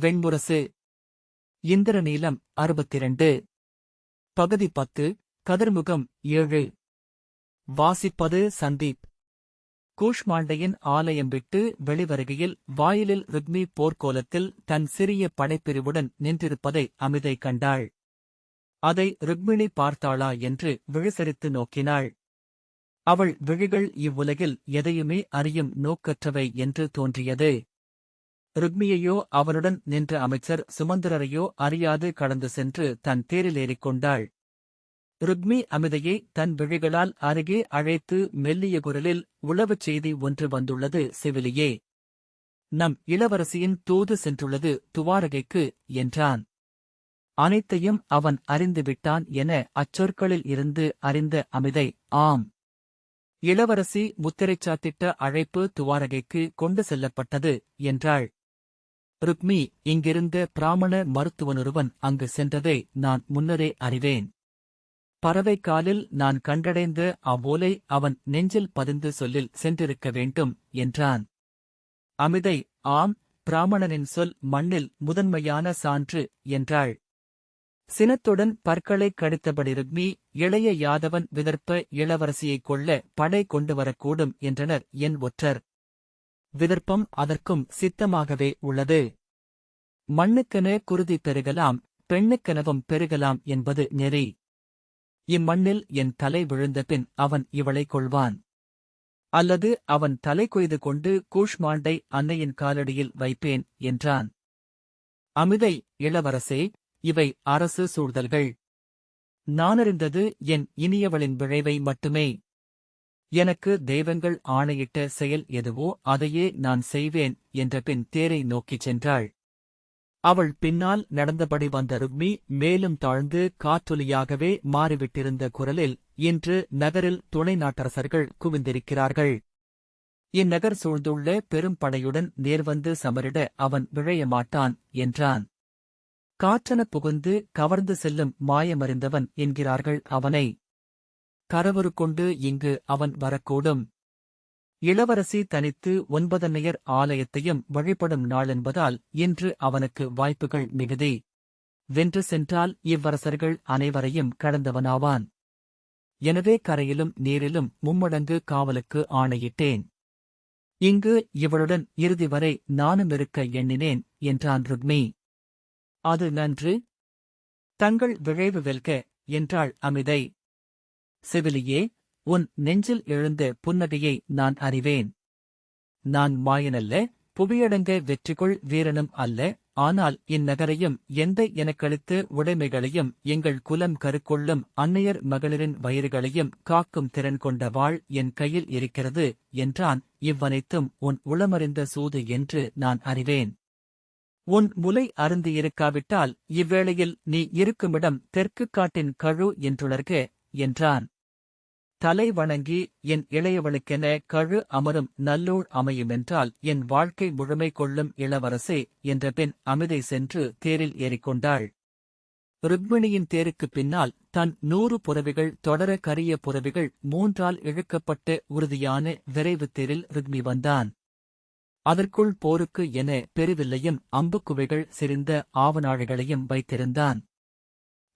வெண்முரசு. இந்திரநீலம் அறுபத்திரண்டு. பகுதி பத்து கதிர்முகம் ஏழு. வாசிப்பது சந்தீப். கூஷ்மாண்டையின் ஆலயம் விட்டு வெளிவருகையில் வாயிலில் ருக்மி போர்க்கோலத்தில் தன் சிறிய படைப்பிரிவுடன் நின்றிருப்பதை அமிதை கண்டாள். அதை ருக்மிணி பார்த்தாளா என்று விழிசரித்து நோக்கினாள். அவள் விழிகள் இவ்வுலகில் எதையுமே அறியும் நோக்கற்றவை என்று தோன்றியது. ருக்மியையோ அவனுடன் நின்ற அமைச்சர் சுமந்திரரையோ அறியாது கடந்து சென்று தன் தேரில் ஏறிக்கொண்டாள். ருக்மி அமிதையை தன் விழிகளால் அருகே அழைத்து மெல்லிய குரலில் உளவுச் செய்தி ஒன்று வந்துள்ளது செவிலியே. நம் இளவரசியின் தூது சென்றுள்ளது துவாரகைக்கு என்றான். அனைத்தையும் அவன் அறிந்துவிட்டான் என அச்சொற்களில் இருந்து அறிந்த அமிதை ஆம். இளவரசி முத்திரைச்சாத்திட்ட அழைப்பு துவாரகைக்கு கொண்டு செல்லப்பட்டது என்றாள். ருக்மி இங்கிருந்த பிராமண மருத்துவனொருவன் அங்கு சென்றதை நான் முன்னரே அறிவேன். பறவைக்காலில் நான் கண்டடைந்த அவ்வோலை அவன் நெஞ்சில் பதிந்து சொல்லில் சென்றிருக்க வேண்டும் என்றான். அமிதை ஆம் பிராமணனின் சொல் மண்ணில் முதன்மையான சான்று என்றாள். சினத்துடன் பற்களைக் கடித்தபடி ருக்மி இளைய யாதவன் விதர்ப்ப இளவரசியைக் கொள்ள படை கொண்டு வரக்கூடும் என்றனர் என் ஒற்றர். விதர்ப்பம் அதற்கும் சித்தமாகவே உள்ளது. மண்ணுக்கென குருதி பெருகலாம் பெண்ணுக்கெனவும் பெருகலாம் என்பது நெறி. இம்மண்ணில் என் தலை விழுந்த பின் அவன் இவளை கொள்வான். அல்லது அவன் தலை கொய்து கொண்டு கூஷ்மாண்டை அன்னையின் காலடியில் வைப்பேன் என்றான். அமிதை இளவரசே இவை அரசு சூழ்தல்கள். நானறிந்தது என் இனியவளின் விளைவை மட்டுமே. எனக்கு தெய்வங்கள் ஆணையிட்ட செயல் எதுவோ அதையே நான் செய்வேன் என்ற பின் தேரை நோக்கிச் சென்றாள். அவள் பின்னால் நடந்தபடி வந்த ருக்மி மேலும் தாழ்ந்து காற்றொலியாகவே மாறிவிட்டிருந்த குரலில் இன்று நகரில் துணை நாட்டரசர்கள் குவிந்திருக்கிறார்கள். இந்நகர் சூழ்ந்துள்ள பெரும் படையுடன் நேர்வந்து சமரிட அவன் விழைய மாட்டான் என்றான். காற்றன புகுந்து கவர்ந்து செல்லும் மாயமறிந்தவன் என்கிறார்கள் அவனை. கரவரு கொண்டு இங்கு அவன் வரக்கூடும். இளவரசி தனித்து ஒன்பதன்னையர் ஆலயத்தையும் வழிபடும் நாளென்பதால் இன்று அவனுக்கு வாய்ப்புகள் மிகுதி. வென்று சென்றால் இவ்வரசர்கள் அனைவரையும் கடந்தவனாவான். எனவே கரையிலும் நீரிலும் மும்மடங்கு காவலுக்கு ஆணையிட்டேன். இங்கு இவளுடன் இறுதி வரை நானும் இருக்க எண்ணினேன் என்றான் ருக்மி. அது நன்று? தங்கள் விழைவு வெல்க என்றாள் அமிதை. செவிலியே உன் நெஞ்சில் எழுந்த புன்னகையை நான் அறிவேன். நான் மாயனல்ல புவியடங்க வெற்றிகொள் வீரனும் அல்ல ஆனால் இந்நகரையும் எந்த எனக்களித்து உடைமைகளையும் எங்கள் குலம் கருக்கொள்ளும் அன்னையர் மகளிரின் வயிறுகளையும் காக்கும் திறன் கொண்ட வாழ் என் கையில் இருக்கிறது என்றான். இவ்வனைத்தும் உன் உளமறிந்த சூது என்று நான் அறிவேன். உன் முலை அருந்தியிருக்காவிட்டால் இவ்வேளையில் நீ இருக்குமிடம் தெற்கு காட்டின் கழு என்றுளர்க என்றான். தலை வணங்கி என் இளையவளுக்கென கழு அமரும் நல்லூர் அமையுமென்றால் என் வாழ்க்கை முழுமை கொள்ளும் இளவரசே என்ற பெண் அமிதை சென்று தேரில் ஏறிக்கொண்டாள். ருக்மிணியின் தேருக்குப் பின்னால் தன் நூறு புறவிகள் தொடர கரிய புறவிகள் மூன்றால் இழுக்கப்பட்ட உறுதியான விரைவு தேரில் ருக்மி வந்தான். அதற்குள் போருக்கு என பெருவில்லையும் அம்புக்குவைகள் செறிந்த ஆவனாழைகளையும் வைத்திருந்தான்.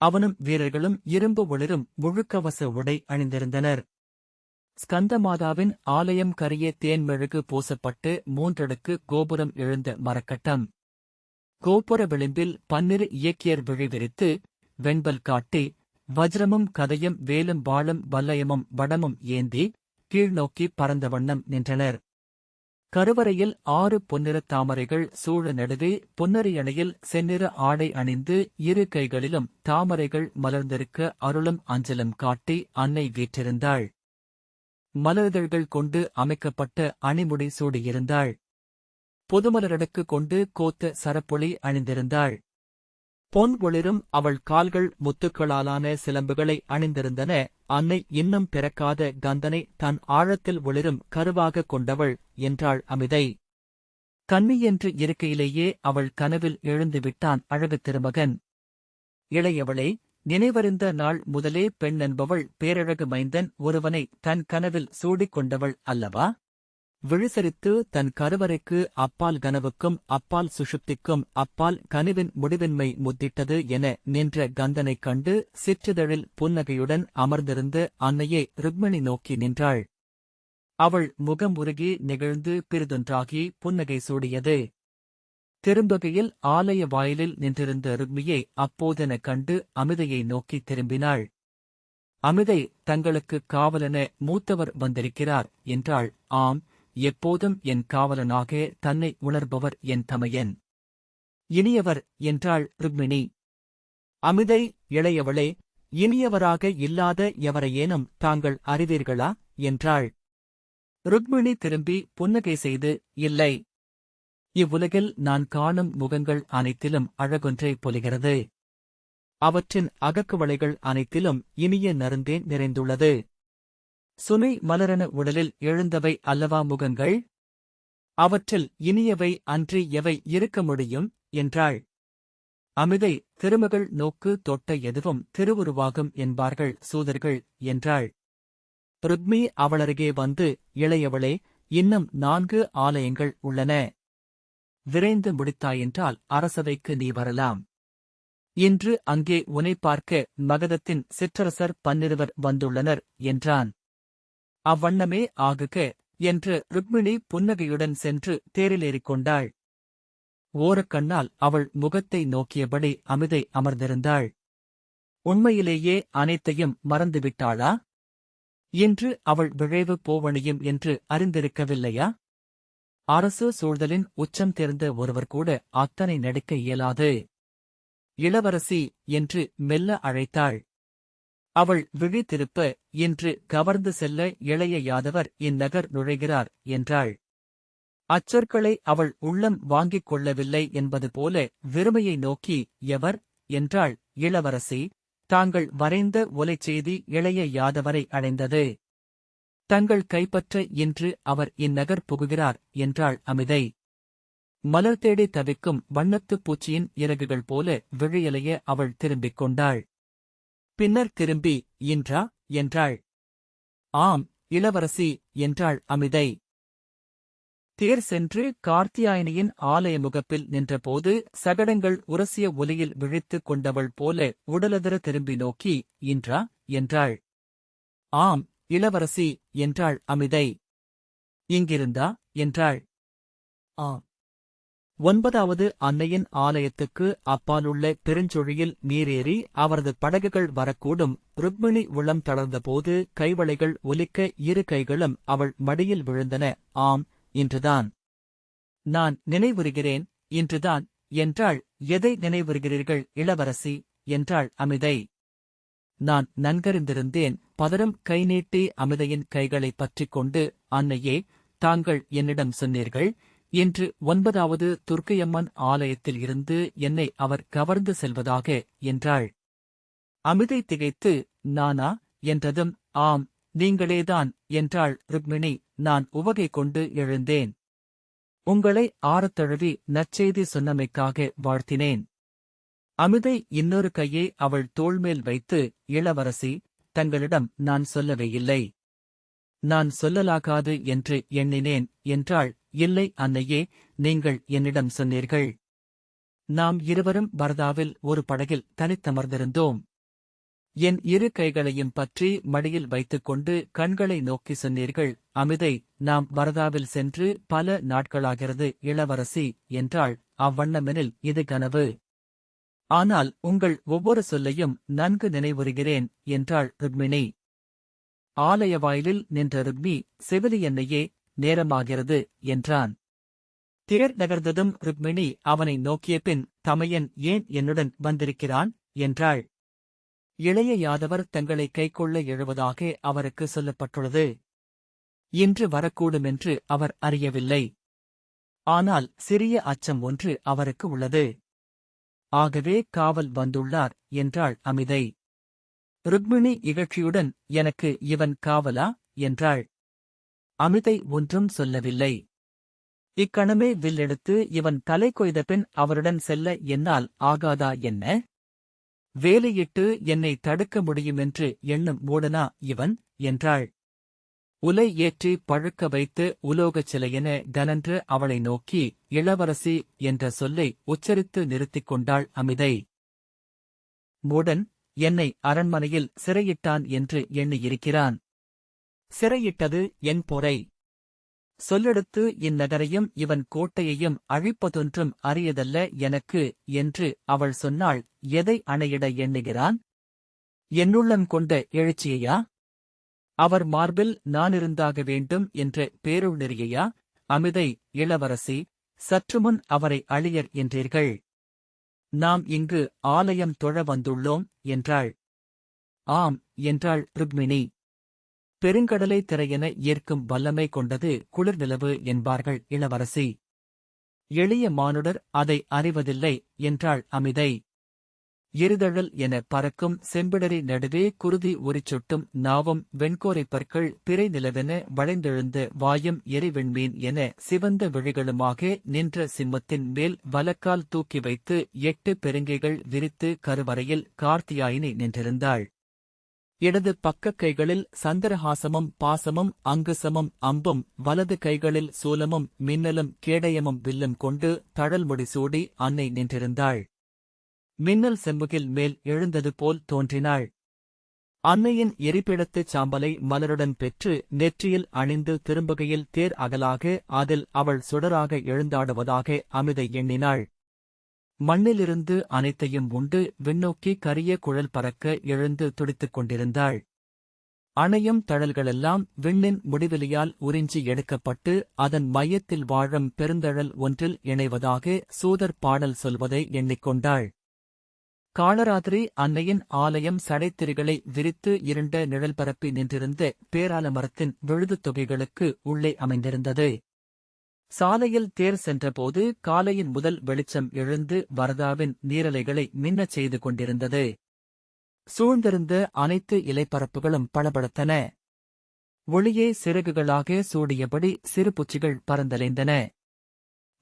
அவனும் வீரர்களும் இரும்பு ஒளிரும் முழுக்கவச உடை அணிந்திருந்தனர். ஸ்கந்தமாதாவின் ஆலயம் கரிய தேன்மெழுகு பூசப்பட்டு மூன்றடுக்கு கோபுரம் எழுந்த மரக்கட்டம். கோபுர விளிம்பில் பன்னிரு இயக்கியர் விழிவிரித்து வெண்பல் காட்டி வஜ்ரமும் கதையும் வேலும் வாழும் வல்லயமும் வடமும் ஏந்தி கீழ்நோக்கி பறந்த வண்ணம் நின்றனர். கருவறையில் ஆறு பொன்னிறத் தாமரைகள் சூழ நடுவே பொன்னரியணையில் செந்நிற ஆடை அணிந்து இரு கைகளிலும் தாமரைகள் மலர்ந்திருக்க அருளும் அஞ்சலும் காட்டி அன்னை வீற்றிருந்தாள். மலர்தழ்கள் கொண்டு அமைக்கப்பட்ட அணிமுடி சூடியிருந்தாள். பொதுமலரடுக்கு கொண்டு கோத்த சரப்பொளி அணிந்திருந்தாள். பொன் ஒளிரும் அவள் கால்கள் முத்துக்களாலான சிலம்புகளை அணிந்திருந்தன. அன்னை இன்னும் பிறக்காத கந்தனை தன் ஆழத்தில் ஒளிரும் கருவாக கொண்டவள் என்றாள் அமிதை. கன்னியென்று இருக்கையிலேயே அவள் கனவில் எழுந்துவிட்டான் அழகு திருமகன். இளையவளே நினைவறிந்த நாள் முதலே பெண் என்பவள் பேரழகு மைந்தன் ஒருவனை தன் கனவில் சூடிக் கொண்டவள் அல்லவா? விழிசரித்து தன் கருவறைக்கு அப்பால் கனவுக்கும் அப்பால் சுஷுப்திக்கும் அப்பால் கனிவின் முடிவின்மை முத்திட்டது என நின்ற கந்தனைக் கண்டு சிற்றிதழில் புன்னகையுடன் அமர்ந்திருந்த அன்னையே ருக்மிணி நோக்கி நின்றாள். அவள் முகம் உருகி நெகிழ்ந்து பிரிதொன்றாகி புன்னகை சூடியது. திரும்பகையில் ஆலய வாயிலில் நின்றிருந்த ருக்மியை அப்போதெனக் கண்டு அமிதையை நோக்கி திரும்பினாள். அமிதை தங்களுக்கு காவலென மூத்தவர் வந்திருக்கிறார் என்றாள். ஆம் எப்போதும் என் காவலனாக தன்னை உணர்பவர் என் தமையன். இனியவர் என்றாள் ருக்மிணி. அமிதை இளையவளே இனியவராக இல்லாத எவரையேனும் தாங்கள் அறிவீர்களா? என்றாள். ருக்மிணி திரும்பி புன்னகை செய்து இல்லை. இவ்வுலகில் நான் காணும் முகங்கள் அனைத்திலும் அழகொன்றே பொலிகிறது. அவற்றின் அகக்குவளைகள் அனைத்திலும் இனிய நருந்தே நிறைந்துள்ளது. சுனை மலரென உடலில் எழுந்தவை அல்லவா முகங்கள்? அவற்றில் இனியவை அன்றி எவை இருக்க முடியும்? என்றாள். அமிதை திருமகள் நோக்கு தொட்ட எதுவும் திருவுருவாகும் என்பார்கள் சூதர்கள் என்றாள். ருக்மி அவளருகே வந்து இளையவளே இன்னும் நான்கு ஆலயங்கள் உள்ளன. விரைந்து முடித்தாயென்றால் அரசவைக்கு நீ வரலாம். இன்று அங்கே உனை பார்க்க மகதத்தின் சிற்றரசர் பன்னிருவர் வந்துள்ளனர் என்றான். அவ்வண்ணமே ஆகுக என்று ருக்மிணி புன்னகையுடன் சென்று தேரிலேறிக் கொண்டாள் ஓரக்கண்ணால் அவள் முகத்தை நோக்கியபடி அமிதை அமர்ந்திருந்தாள். உண்மையிலேயே அனைத்தையும் மறந்துவிட்டாளா? இன்று அவள் விழைவு போவணியும் என்று அறிந்திருக்கவில்லையா? அரசு சூழ்தலின் உச்சம் தெரிந்த ஒருவர் கூட அத்தனை நடிக்க இயலாது. இளவரசி என்று மெல்ல அழைத்தாள். அவள் விழி திருப்ப இன்று கவர்ந்து செல்ல இளைய யாதவர் இந்நகர் நுழைகிறார் என்றாள். அச்சொற்களை அவள் உள்ளம் வாங்கிக் கொள்ளவில்லை என்பது போல வெறுமையை நோக்கி எவர்? என்றாள் இளவரசி. தாங்கள் வரைந்த ஒலைச் செய்தி இளைய யாதவரை அடைந்தது. தங்கள் கைப்பற்ற இன்று அவர் இந்நகர் புகுகிறார் என்றாள் அமிதை. மலர் தேடி தவிக்கும் வண்ணத்துப் பூச்சியின் இறகுகள் போல விழியலைய அவள் திரும்பிக் கொண்டாள். பின்னர் திரும்பி இன்றா? என்றாள். ஆம் இளவரசி என்றாள் அமிதை. தேர் சென்று கார்த்தியாயனியின் ஆலய முகப்பில் நின்றபோது சகடங்கள் உரசிய ஒலியில் விழித்துக் கொண்டவள் போல உடலதர திரும்பி நோக்கி இன்றா? என்றாள். ஆம் இளவரசி என்றாள் அமிதை. இங்கிருந்தா? என்றாள். ஆம் ஒன்பதாவது அன்னையின் ஆலயத்துக்கு அப்பாலுள்ள பெருஞ்சொழியில் நீரேறி அவரது படகுகள் வரக்கூடும். ருக்மிணி உள்ளம் தளர்ந்தபோது கைவளைகள் ஒலிக்க இரு கைகளும் அவள் மடியில் விழுந்தன. ஆம் இன்றுதான். நான் நினைவுறுகிறேன் இன்றுதான். என்றாள். எதை நினைவுறுகிறீர்கள் இளவரசி? என்றாள் அமிதை. நான் நன்கறிந்திருந்தேன். பதரும் கை நீட்டி அமிதையின் கைகளைப் பற்றிக் கொண்டு அன்னையே தாங்கள் என்னிடம் சொன்னீர்கள் இன்று ஒன்பதாவது துர்க்கையம்மன் ஆலயத்தில் இருந்து என்னை அவர் கவர்ந்து செல்வதாக என்றாள். அமிதை திகைத்து நானா என்றதும் ஆம் நீங்களேதான் என்றாள் ருக்மிணி நான் உவகை கொண்டு எழுந்தேன். உங்களை ஆறத்தழுவி நற்செய்தி சொன்னமைக்காக வாழ்த்தினேன். அமிதை இன்னொரு கையை அவள் தோள்மேல் வைத்து இளவரசி தங்களிடம் நான் சொல்லவே இல்லை. நான் சொல்லலாகாது என்று எண்ணினேன் என்றாள் இல்லை அன்னையே நீங்கள் என்னிடம் சொன்னீர்கள். நாம் இருவரும் பரதாவில் ஒரு படகில் தனித்தமர்ந்திருந்தோம். என் இரு கைகளையும் பற்றி மடியில் வைத்துக்கொண்டு கண்களை நோக்கி சொன்னீர்கள் அமிதை நாம் பரதாவில் சென்று பல நாட்களாகிறது இளவரசி என்றாள். அவ்வண்ணமெனில் இது கனவு. ஆனால் உங்கள் ஒவ்வொரு சொல்லையும் நன்கு நினைவுறுகிறேன் என்றாள் ருக்மிணி. ஆலய வாயிலில் நின்ற ருக்மி செவிலி என்னையே நேரமாகிறது என்றான். திகர் நகர்ந்ததும் ருக்மிணி அவனை நோக்கிய பின் தமையன் ஏன் என்னுடன் வந்திருக்கிறான்? என்றாள். இளைய யாதவர் தங்களை கைக்கொள்ள எழுவதாக அவருக்கு சொல்லப்பட்டுள்ளது. இன்று வரக்கூடுமென்று அவர் அறியவில்லை. ஆனால் சிறிய அச்சம் ஒன்று அவருக்கு உள்ளது. ஆகவே காவல் வந்துள்ளார் என்றாள் அமிதை. ருக்மிணி இகழ்ச்சியுடன் எனக்கு இவன் காவலா? என்றாள். அமிதை ஒன்றும் சொல்லவில்லை. இக்கணமே வில்லெடுத்து இவன் தலை கொய்த பின் அவருடன் செல்ல என்னால் ஆகாதா என்ன? வேலையிட்டு என்னை தடுக்க முடியுமென்று எண்ணும் மூடனா இவன்? என்றாள். உலை ஏற்றி பழுக்க வைத்து உலோகச் சிலையென கனன்று அவளை நோக்கி இளவரசி என்ற சொல்லை உச்சரித்து நிறுத்திக் கொண்டாள் அமிதை. மூடன் என்னை அரண்மனையில் சிறையிட்டான் என்று எண்ணியிருக்கிறான். சிறையிட்டது என் பொறை. சொல்லெடுத்து இந்நகரையும் இவன் கோட்டையையும் அழிப்பதொன்றும் அரியதல்ல எனக்கு என்று அவள் சொன்னாள். எதை அணையிட எண்ணுகிறான்? என்னுள்ளம் கொண்ட எழுச்சியையா? அவர் மார்பில் நானிருந்தாக வேண்டும் என்ற பேருள்நெறியையா? அமிதை இளவரசி சற்றுமுன் அவரை அழியர் என்றீர்கள். நாம் இங்கு ஆலயம் தொழ வந்துள்ளோம் என்றாள். ஆம் என்றாள் ருக்மிணி. பெருங்கடலை திரையென ஏற்கும் வல்லமை கொண்டது குளிர் நிலவு என்பார்கள் இளவரசி. எளிய மானுடர் அதை அறிவதில்லை என்றாள் அமிதை. எரிதழல் என பறக்கும் செம்பிடரி நடுவே குருதி உரிச்சொட்டும் நாவும் வெண்கோரை பற்கள் பிறை நிலவென வளைந்தெழுந்த வாயும் எரிவெண்மீன் என சிவந்த விழிகளுமாக நின்ற சிம்மத்தின் மேல் வலக்கால் தூக்கி வைத்து எட்டு பெருங்கைகள் விரித்து கருவறையில் கார்த்தியாயினி நின்றிருந்தாள். இடது பக்கக் கைகளில் சந்திரஹாசமும் பாசமும் அங்குசமும் அம்பும் வலது கைகளில் சூலமும் மின்னலும் கேடயமும் வில்லும் கொண்டு தழல்முடி சூடி அன்னை நின்றிருந்தாள். மின்னல் செம்புகில் மேல் எழுந்தது போல் தோன்றினாள். அன்னையின் எரிப்பிடத்துச் சாம்பலை மலருடன் பெற்று நெற்றியில் அணிந்து திரும்புகையில் தேர் அகலாக அதில் அவள் சுடராக எழுந்தாடுவதாக அமிதை எண்ணினாள். மண்ணிலிருந்து அனைத்தையும் உண்டு விண்ணோக்கி கரிய குழல் பறக்க எழுந்து துடித்துக் கொண்டிருந்தாள். அணையும் தழல்களெல்லாம் விண்ணின் முடிவெளியால் உறிஞ்சி எடுக்கப்பட்டு அதன் மையத்தில் வாழும் பெருந்தழல் ஒன்றில் இணைவதாக சூதர் பாடல் சொல்வதை எண்ணிக்கொண்டாள். காலராத்திரி அன்னையின் ஆலயம் சடைத்திரிகளை விரித்து இருண்ட நிழல் பரப்பி நின்றிருந்த பேரால மரத்தின் விழுது தொகைகளுக்கு உள்ளே அமைந்திருந்தது. சாலையில் தேர் சென்றபோது காலையின் முதல் வெளிச்சம் எழுந்து வரதாவின் நீரலைகளை மின்னச் செய்து கொண்டிருந்தது. சூழ்ந்திருந்த அனைத்து இலைப்பரப்புகளும் பளபளத்தன. ஒளியே சிறகுகளாக சூடியபடி சிறு பூச்சிகள் பறந்தலைந்தன.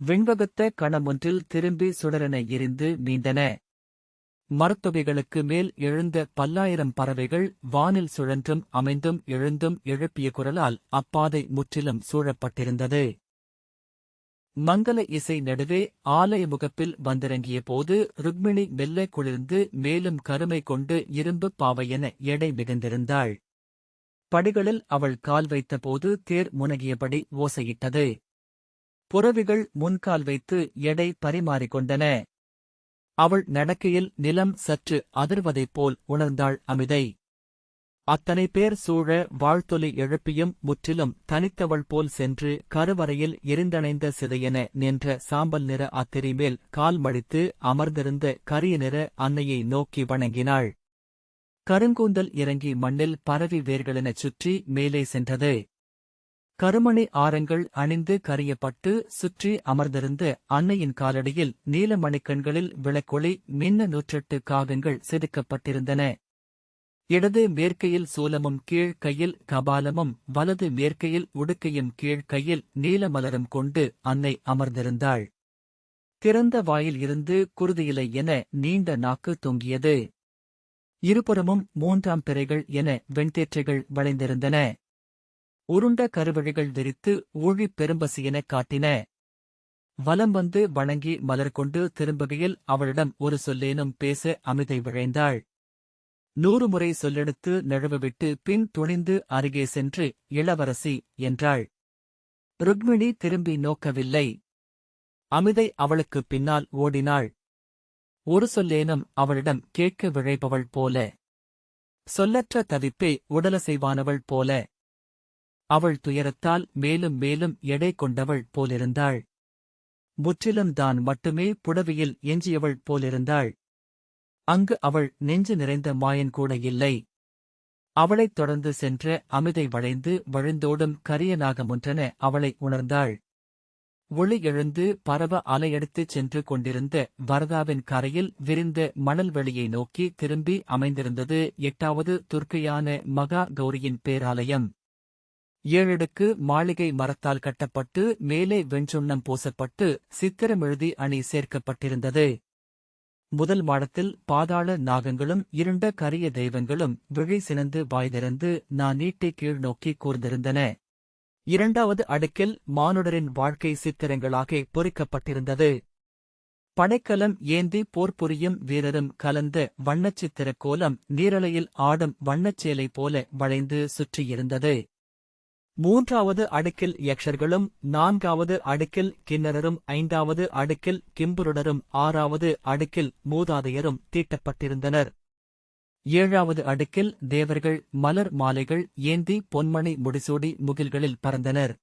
விண்வகத்த கணமொன்றில் திரும்பி சுடரென எரிந்து மீண்டன. மரத்தொகைகளுக்கு மேல் எழுந்த பல்லாயிரம் பறவைகள் வானில் சுழன்றும் அமைந்தும் எழுந்தும் எழுப்பிய குரலால் அப்பாதை முற்றிலும் சூழப்பட்டிருந்தது. மங்கள இசை நடுவே ஆலய முகப்பில் வந்திறங்கிய போது ருக்மிணி மெல்ல குளிர்ந்து மேலும் கருமை கொண்டு இரும்பு பாவையென எடை மிகுந்திருந்தாள். படிகளில் அவள் கால் வைத்தபோது தேர் முனகியபடி ஓசையிட்டது. புறவிகள் முன்கால் வைத்து எடை பரிமாறிக்கொண்டன. அவள் நடக்கையில் நிலம் சற்று அதிர்வதைப் போல் உணர்ந்தாள் அமிதை. அத்தனை பேர் சூழ வாழ்த்தொலி எழுப்பியும் முற்றிலும் தனித்தவள் போல் சென்று கருவறையில் எரிந்தணைந்த சிதையென நின்ற சாம்பல் நிற அத்திரி மேல் கால் மடித்து அமர்ந்திருந்த கரிய நிற அன்னையை நோக்கி வணங்கினாள். கருங்கூந்தல் இறங்கி மண்ணில் பரவி வேர்களெனச் சுற்றி மேலே சென்றது. கருமணி ஆரங்கள் அணிந்து கரியப்பட்டு சுற்றி அமர்ந்திருந்த அன்னையின் காலடியில் நீலமணிக்கண்களில் விளக்கொளி மின்ன நூற்றெட்டு காகங்கள் செதுக்கப்பட்டிருந்தன. இடது மேற்கையில் சூலமும் கீழ் கையில் கபாலமும் வலது மேற்கையில் உடுக்கையும் கீழ் கையில் நீலமலரும் கொண்டு அன்னை அமர்ந்திருந்தாள். திறந்த வாயில் இருந்து குருதியிலை என நீண்ட நாக்கு தொங்கியது. இருபுறமும் மூன்றாம் பிறைகள் என வெண்தேற்றைகள் வளைந்திருந்தன. உருண்ட கருவழிகள் விரித்து ஊழிப் பெரும்பசியெனக் காட்டின. வலம் வந்து வணங்கி மலர் கொண்டு திரும்புகையில் அவளிடம் ஒரு சொல்லேனும் பேச அமிதை விழைந்தாள். நூறு முறை சொல்லெடுத்து நழுவவிட்டு பின் துணிந்து அருகே சென்று இளவரசி என்றாள். ருக்மிணி திரும்பி நோக்கவில்லை. அமிதை அவளுக்குப் பின்னால் ஓடினாள். ஒரு சொல்லேனும் அவளிடம் கேட்க விழைபவள் போல. சொல்லற்ற தவிப்பே உடலசைவானவள் போல. அவள் துயரத்தால் மேலும் மேலும் எடை கொண்டவள் போலிருந்தாள். முற்றிலும் தான் மட்டுமே புடவியில் எஞ்சியவள் போலிருந்தாள். அங்கு அவள் நெஞ்சு நிறைந்த மாயன் கூட இல்லை. அவளைத் தொடர்ந்து சென்ற அமிதை வளைந்து வழிந்தோடும் கரியனாக முன்றன அவளை உணர்ந்தாள். ஒளி எழுந்து பரவ அலையெடுத்துச் சென்று கொண்டிருந்த வரதாவின் கரையில் விரிந்த மணல் வெளியை நோக்கி திரும்பி அமைந்திருந்தது எட்டாவது துர்க்கையான மகா கௌரியின் பேராலயம். ஏழடுக்கு மாளிகை மரத்தால் கட்டப்பட்டு மேலே வெண்சுண்ணம் பூசப்பட்டு சித்திரமெழுதி அணி சேர்க்கப்பட்டிருந்தது. முதல் மாடத்தில் பாதாள நாகங்களும் இருண்ட கரிய தெய்வங்களும் விழி சினந்து வாய்திறந்து நான் நீட்டி கீழ் நோக்கி கூர்ந்திருந்தன. இரண்டாவது அடுக்கில் மானுடரின் வாழ்க்கை சித்திரங்களாக பொறிக்கப்பட்டிருந்தது. படைக்கலம் ஏந்தி போர் புரியும் வீரரும் கலந்த வண்ணச் சித்திரக் கோலம் நீரலையில் ஆடும் வண்ணச்சேலை போல வளைந்து சுற்றியிருந்தது. மூன்றாவது அடுக்கில் யக்ஷர்களும் நான்காவது அடுக்கில் கிண்ணரரும் ஐந்தாவது அடுக்கில் கிம்புருடரும் ஆறாவது அடுக்கில் மூதாதையரும் தீட்டப்பட்டிருந்தனர். ஏழாவது அடுக்கில் தேவர்கள் மலர் மாலைகள் ஏந்தி பொன்மணி முடிசூடி முகில்களில் பறந்தனர்.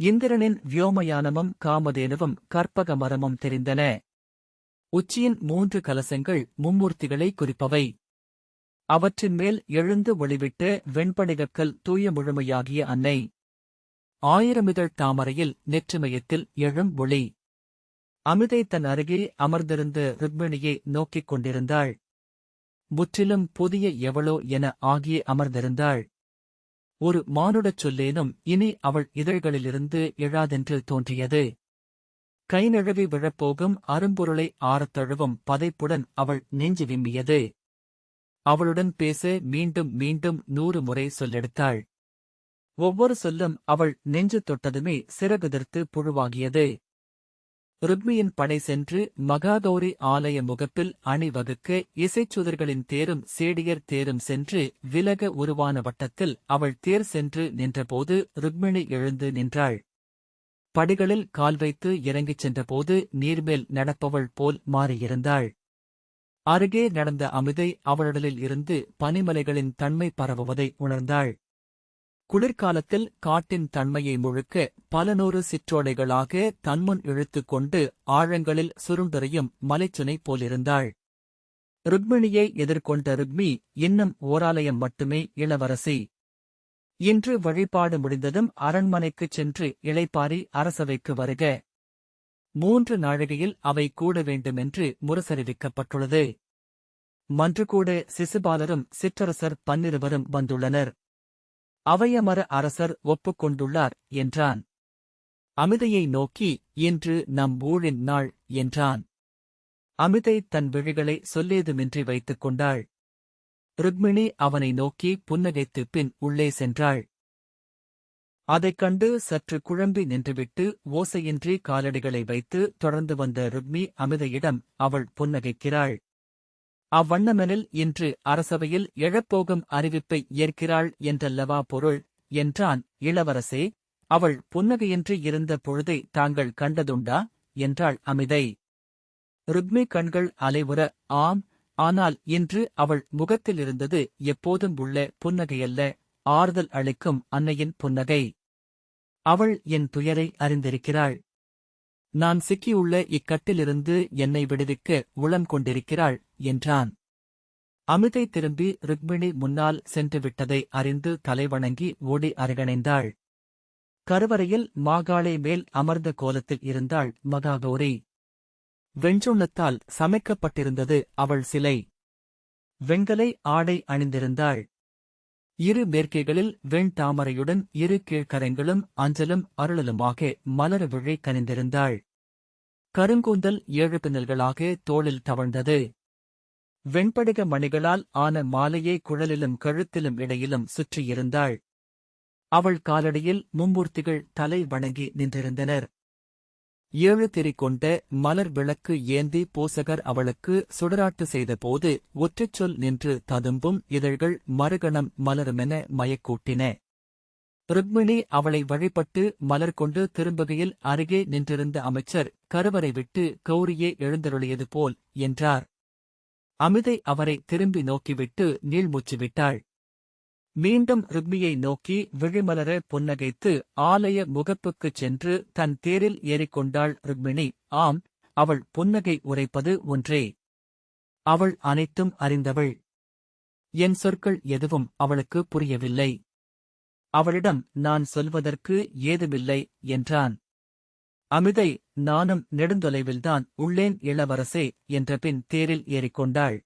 இந்திரனின் வியோமயானமும் காமதேனுவும் கற்பக மரமும் தெரிந்தன. உச்சியின் மூன்று கலசங்கள் மும்மூர்த்திகளை குறிப்பவை. அவற்றின் மேல் எழுந்து ஒளிவிட்டு வெண்படிகக்கல் தூய முழுமையாகிய அன்னை. ஆயிரமிதழ் தாமரையில் நெற்றுமயத்தில் எழும் ஒளி. அமிதை தன் அருகே அமர்ந்திருந்த ருக்மிணியை நோக்கிக் கொண்டிருந்தாள். முற்றிலும் புதிய எவளோ என ஆகிய அமர்ந்திருந்தாள். ஒரு மானுடச் சொல்லேனும் இனி அவள் இதழ்களிலிருந்து எழாதென்று தோன்றியது. கை நழுவி விழப்போகும் அரும்பொருளை ஆறத்தழுவும் பதைப்புடன் அவள் நெஞ்சு விம்மியது. அவளுடன் பேச மீண்டும் மீண்டும் நூறு முறை சொல்லெடுத்தாள். ஒவ்வொரு சொல்லும் அவள் நெஞ்சு தொட்டதுமே சிறகுதிர்த்து புழுவாகியது. ருக்மியின் படை சென்று மகாகௌரி ஆலய முகப்பில் அணிவகுக்க இசைச்சுதர்களின் தேரும் சேடியர் தேரும் சென்று விலக உருவான வட்டத்தில் அவள் தேர் சென்று நின்றபோது ருக்மிணி எழுந்து நின்றாள். படிகளில் கால் வைத்து இறங்கிச் சென்றபோது நீர்மேல் நடப்பவள் போல் மாறியிருந்தாள். அருகே நடந்த அமிதை அவளுடலில் இருந்து பனிமலைகளின் தன்மை பரவுவதை உணர்ந்தாள். குளிர்காலத்தில் காட்டின் தன்மையை முழுக்க பல நூறு சிற்றோடைகளாக தன்முன் இழுத்துக் கொண்டு ஆழங்களில் சுருண்டறியும் மலைச்சுனை போலிருந்தாள். ருக்மிணியை எதிர்கொண்ட ருக்மி இன்னும் ஓராலயம் மட்டுமே இளவரசி. இன்று வழிபாடு முடிந்ததும் அரண்மனைக்குச் சென்று இளைப்பாரி அரசவைக்கு வருக. மூன்று நாழிகையில் அவை கூட வேண்டுமென்று முரசறிவிக்கப்பட்டுள்ளது மன்றுகூட சிசுபாலரும் சிற்றரசர் பன்னிருவரும் வந்துள்ளனர். அவையமர அரசர் ஒப்புக்கொண்டுள்ளார் என்றான். அமிதையை நோக்கி இன்று நம் ஊழின் நாள் என்றான். அமிதை தன் விழிகளை சொல்லேதுமின்றி வைத்துக் கொண்டாள். ருக்மிணி அவனை நோக்கி புன்னகைத்துப் பின் உள்ளே சென்றாள். அதைக் கண்டு சற்று குழம்பி நின்றுவிட்டு ஓசையின்றி காலடிகளை வைத்து தொடர்ந்து வந்த ருக்மி அமிதையிடம் அவள் புன்னகைக்கிறாள். அவ்வண்ணமெனில் இன்று அரசவையில் எழப்போகும் அறிவிப்பை ஏற்கிறாள் என்றல்லவா பொருள்? என்றான் இளவரசே. அவள் புன்னகையின்றி இருந்த பொழுதை தாங்கள் கண்டதுண்டா? என்றாள் அமிதை. ருக்மி கண்கள் அலைவுற ஆம் ஆனால் இன்று அவள் முகத்தில் இருந்தது எப்போதும் உள்ள புன்னகையல்ல. ஆறுதல் அளிக்கும் அன்னையின் புன்னகை. அவள் என் துயரை அறிந்திருக்கிறாள். நான் சிக்கியுள்ள இக்கட்டிலிருந்து என்னை விடுவிக்க உளம் கொண்டிருக்கிறாள் என்றான். அமிதை திரும்பி ருக்மிணி முன்னால் சென்று விட்டதை அறிந்து தலைவணங்கி ஓடி அரகணைந்தாள். கருவறையில் மாகாளை மேல் அமர்ந்த கோலத்தில் இருந்தாள் மகாகௌரி. வெஞ்சுண்ணத்தால் சமைக்கப்பட்டிருந்தது அவள் சிலை. வெண்கலை ஆடை அணிந்திருந்தாள். இரு மேற்கைகளில் வெண் தாமரையுடன் இரு கீழ்கரங்களும் அஞ்சலும் அருளலுமாக மலர விழை கனிந்திருந்தாள். கருங்கூந்தல் ஏழு பின்னல்களாக தோளில் தவழ்ந்தது. வெண்படிக மணிகளால் ஆன மாலையை குழலிலும் கழுத்திலும் இடையிலும் சுற்றியிருந்தாள். அவள் காலடியில் மும்மூர்த்திகள் தலை வணங்கி நின்றிருந்தனர். ஏழு திரி கொண்ட மலர் விளக்கு ஏந்தி பூசகர் அவளுக்கு சுடராட்டு செய்தபோது ஒற்றைச்சொல் நின்று ததும்பும் இதழ்கள் மறுகணம் மலருமென மயக்கூட்டின. ருக்மிணி அவளை வழிபட்டு மலர் கொண்டு திரும்புகையில் அருகே நின்றிருந்த அமைச்சர் கருவறை விட்டு கௌரியே எழுந்தருளியது போல் என்றார். அமிதை அவரை திரும்பி நோக்கிவிட்டு நீள்மூச்சு விட்டாள். மீண்டும் ருக்மியை நோக்கி விழிமலர புன்னகைத்து ஆலய முகப்புக்குச் சென்று தன் தேரில் ஏறிக்கொண்டாள் ருக்மிணி. ஆம் அவள் புன்னகை உரைப்பது ஒன்றே. அவள் அனைத்தும் அறிந்தவள். என் சொற்கள் எதுவும் அவளுக்கு புரியவில்லை. அவளிடம் நான் சொல்வதற்கு ஏதுமில்லை என்றான். அமிதை நானும் நெடுந்தொலைவில்தான் உள்ளேன் இளவரசே என்றபின் தேரில் ஏறிக்கொண்டாள்.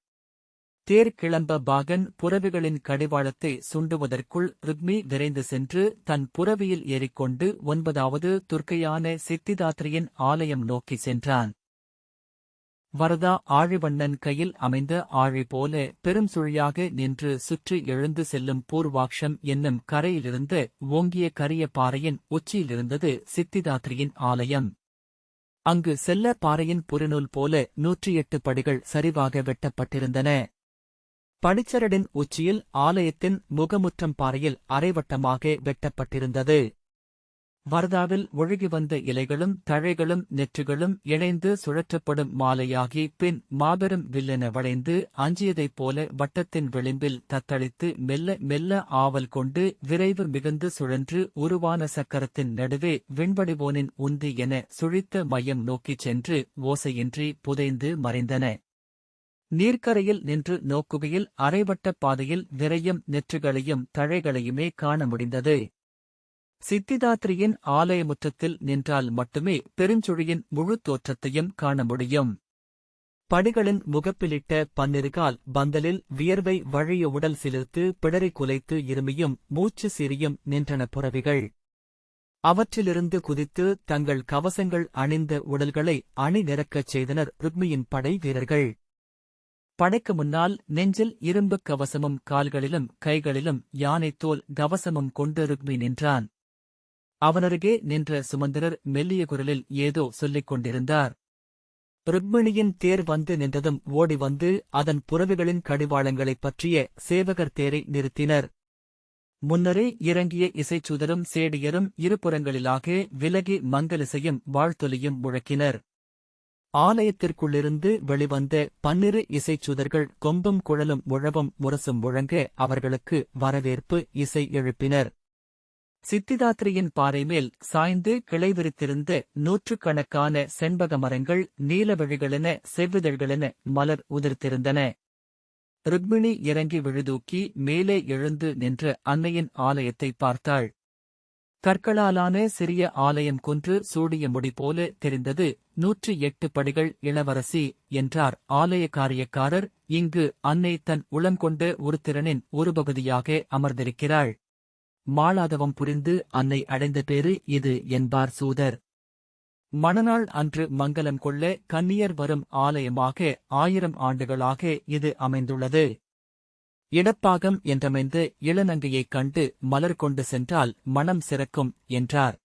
தேர் கிளம்ப பாகன் புறவிகளின் கடிவாளத்தை சுண்டுவதற்குள் ருக்மி விரைந்து சென்று தன் புறவியில் ஏறிக்கொண்டு ஒன்பதாவது துர்க்கையான சித்திதாத்திரியின் ஆலயம் நோக்கி சென்றான். வரதா ஆழிவண்ணன் கையில் அமைந்த ஆழி போல பெரும் சுழியாக நின்று சுற்றி எழுந்து செல்லும் பூர்வாக்ஷம் என்னும் கரையிலிருந்து ஓங்கிய கரிய பாறையின் உச்சியிலிருந்தது சித்திதாத்திரியின் ஆலயம். அங்கு செல்ல பாறையின் புரிநூல் போல நூற்றி எட்டு படிகள் சரிவாக வெட்டப்பட்டிருந்தன. பனிச்சரடின் உச்சியில் ஆலயத்தின் முகமுற்றம் பாறையில் அரைவட்டமாக வெட்டப்பட்டிருந்தது. வரதாவில் ஒழுகி வந்த இலைகளும் தழைகளும் நெற்றுகளும் இணைந்து சுழற்றப்படும் மாலையாகி பின் மாபெரும் வில்லென வளைந்து அஞ்சியதைப் போல வட்டத்தின் விளிம்பில் தத்தளித்து மெல்ல மெல்ல ஆவல் கொண்டு விரைவு மிகுந்து சுழன்று உருவான சக்கரத்தின் நடுவே விண்வடிவோனின் உந்தி என சுழித்த மையம் நோக்கிச் சென்று ஓசையின்றி புதைந்து மறைந்தன. நீர்க்கரையில் நின்று நோக்குகையில் அரைவட்ட பாதையில் நிறையும் நெற்றுகளையும் தழைகளையுமே காண முடிந்தது. சித்திதாத்ரியின் ஆலயமுற்றத்தில் நின்றால் மட்டுமே பெருஞ்சுழியின் முழு தோற்றத்தையும் காண முடியும். படிகளின் முகப்பிலிட்ட பன்னிருகால் பந்தலில் வியர்வை வழிய உடல் சிலிர்த்து பிடரி குலைத்து இருமியும் மூச்சு சிரியும் நின்றன புறவிகள். அவற்றிலிருந்து குதித்து தங்கள் கவசங்கள் அணிந்த உடல்களை அணி நிரக்கச் செய்தனர் ருக்மியின் படை வீரர்கள். படைக்கு முன்னால் நெஞ்சில் இரும்புக் கவசமும் கால்களிலும் கைகளிலும் யானைத்தோல் கவசமும் கொண்டு ருக்மி நின்றான். அவனருகே நின்ற சுமந்திரர் மெல்லிய குரலில் ஏதோ சொல்லிக் கொண்டிருந்தார். ருக்மிணியின் தேர் வந்து நின்றதும் ஓடி வந்து அதன் புறவிகளின் கடிவாளங்களைப் பற்றிய சேவகர் தேரை நிறுத்தினர். முன்னரே இறங்கிய இசைச்சுதரும் சேடியரும் இருபுறங்களிலாக விலகி மங்கலிசையும் வாழ்த்தொலியும் முழக்கினர். ஆலயத்திற்குள்ளிருந்து வெளிவந்த பன்னிரு இசைச்சுதர்கள் கொம்பும் குழலும் உழவும் முரசும் முழங்க அவர்களுக்கு வரவேற்பு இசை எழுப்பினர். சித்திதாத்திரியின் பாறை மேல் சாய்ந்து கிளைவிரித்திருந்த நூற்றுக்கணக்கான செண்பக மரங்கள் நீலவழிகளென செவ்விதழ்களென மலர் உதிர்த்திருந்தன. ருக்மிணி இறங்கி விழுதூக்கி மேலே எழுந்து நின்ற அன்னையின் ஆலயத்தை பார்த்தாள். கற்களாலான சிறிய ஆலயம் கொன்று சூடிய முடி போல தெரிந்தது. நூற்றி எட்டு படிகள் இளவரசி என்றார். ஆலய காரியக்காரர் இங்கு அன்னை தன் உளங்கொண்ட உருத்திரனின் ஒரு பகுதியாக அமர்ந்திருக்கிறாள். மாளாதவம் புரிந்து அன்னை அடைந்த பேரு இது என்பார் சூதர். மணநாள் அன்று மங்கலம் கொள்ள கன்னியர் வரும் ஆலயமாக ஆயிரம் ஆண்டுகளாக இது அமைந்துள்ளது. இடப்பாகம் என்றமைந்து இளநங்கையைக் கண்டு மலர் கொண்டு சென்றால் மனம் சிறக்கும் என்றார்.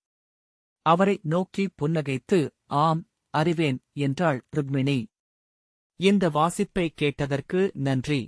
அவரை நோக்கி புன்னகைத்து ஆம் அறிவேன் என்றாள் ருக்மிணி. இந்த வாசிப்பை கேட்டதற்கு நன்றி.